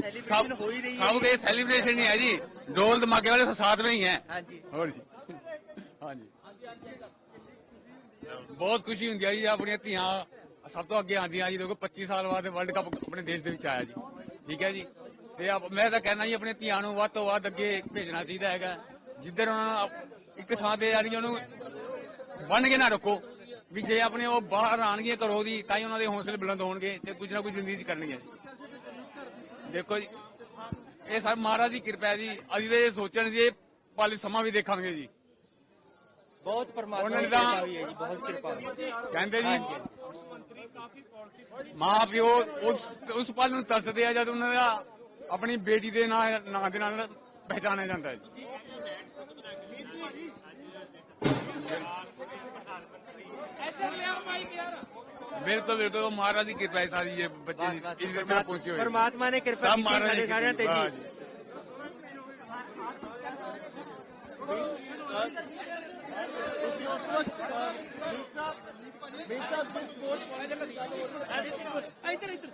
Celebration ਹੋ ਹੀ ਰਹੀ ਹੈ ਸਭ ਕੇ ਸੈਲੀਬ੍ਰੇਸ਼ਨ ਹੀ ਹੈ ਜੀ ਢੋਲ ਧਮਾਕੇ ਵਾਲੇ ਸਾਥ में ही हैं ਹਾਂਜੀ ਹੋਰ ਜੀ ਹਾਂਜੀ ਬਹੁਤ ਖੁਸ਼ੀ ਹੁੰਦੀ ਹੈ ਜੀ ਆਪਣੀਆਂ ਧੀਆਂ ਸਭ ਤੋਂ ਅੱਗੇ ਆਉਂਦੀਆਂ ਜੀ ਦੇਖੋ 25 ਸਾਲ ਬਾਅਦ ਵਰਲਡ ਕੱਪ ਆਪਣੇ ਦੇਸ਼ ਦੇ ਵਿੱਚ ਆਇਆ ਜੀ ਠੀਕ ਹੈ ਜੀ ਤੇ ਆਪ- ਮੈਂ ਤਾਂ ਕਹਿਣਾ ਜੀ ਆਪਣੀਆਂ ਧੀਆਂ ਨੂੰ ਵੱਧ ਤੋਂ ਵੱਧ ਅੱਗੇ ਭੇਜਣਾ ਚਾਹੀਦਾ ਹੈਗਾ ਜਿੱਧਰ ਉਹਨਾਂ ਨੂੰ ਆਪ- ਇੱਕ ਥਾਂ ਤੇ ਯਾਨੀ ਉਹਨੂੰ ਬੰਨ ਕੇ ਨਾ ਰੱਖੋ ਵੀ ਜੇ ਆਪਣੇ ਉਹ ਬਾਹਰ ਆਣਗੇ ਘਰੋਂ ਦੀ ਤਾਂ ਹੀ ਉਹਨਾਂ ਦੇ ਹੌਸਲੇ ਬੁਲੰਦ ਹੋਣਗੇ ਤੇ ਕੁਝ ਨਾ ਕੁਝ ਜ਼ਿੰਦਗੀ 'ਚ ਕਰਨਗੇ ਦੇਖੋ ਜੀ ਇਹ ਸਭ ਮਹਾਰਾਜ ਦੀ ਕਿਰਪਾ ਹੈ ਜੀ। ਅਸੀਂ ਤੇ ਇਹ ਸੋਚਣ ਜੀ ਪਲ ਸਮਾਂ ਵੀ ਦੇਖਾਂਗੇ ਜੀ। ਬਹੁਤ ਪਰਮਾਤਮਾ ਦੀ ਕਿਰਪਾ ਹੋਈ ਹੈ ਜੀ ਬਹੁਤ ਕਿਰਪਾ ਹੋਈ ਹੈ। ਕਹਿੰਦੇ ਜੀ ਮਾਂ ਪਿਓ ਉਸ ਉਸ ਪਲ ਨੂੰ ਤਰਸਦੇ ਆ ਜਦ ਉਹਨਾਂ ਦਾ ਆਪਣੀ ਬੇਟੀ ਦੇ ਨਾਂ ਨਾਂ ਦੇ ਨਾਲ ਪਹਿਚਾਣਿਆ ਜਾਂਦਾ ਹੈ ਜੀ। ਬਿਲਕੁਲ ਬਿਲਕੁਲ ਉਹ ਮਹਾਰਾਜ ਦੀ ਕਿਰਪਾ ਹੈ ਸਾਰੀ ਇਹ ਬੱਚੇ ਦੀ ਇਸ ਤੱਕ ਪਹੁੰਚੇ ਹੋਏ। ਪਰਮਾਤਮਾ ਨੇ ਕਿਰਪਾ ਕੀਤੀ ਮਹਾਰਾਜ ਸਾਡੇ ਸਾਰਿਆਂ ਤੇ ਕਿਰਪਾ, ਜੀ। ਹਾਂ ਜੀ। ਇੱਧਰ ਇੱਧਰ।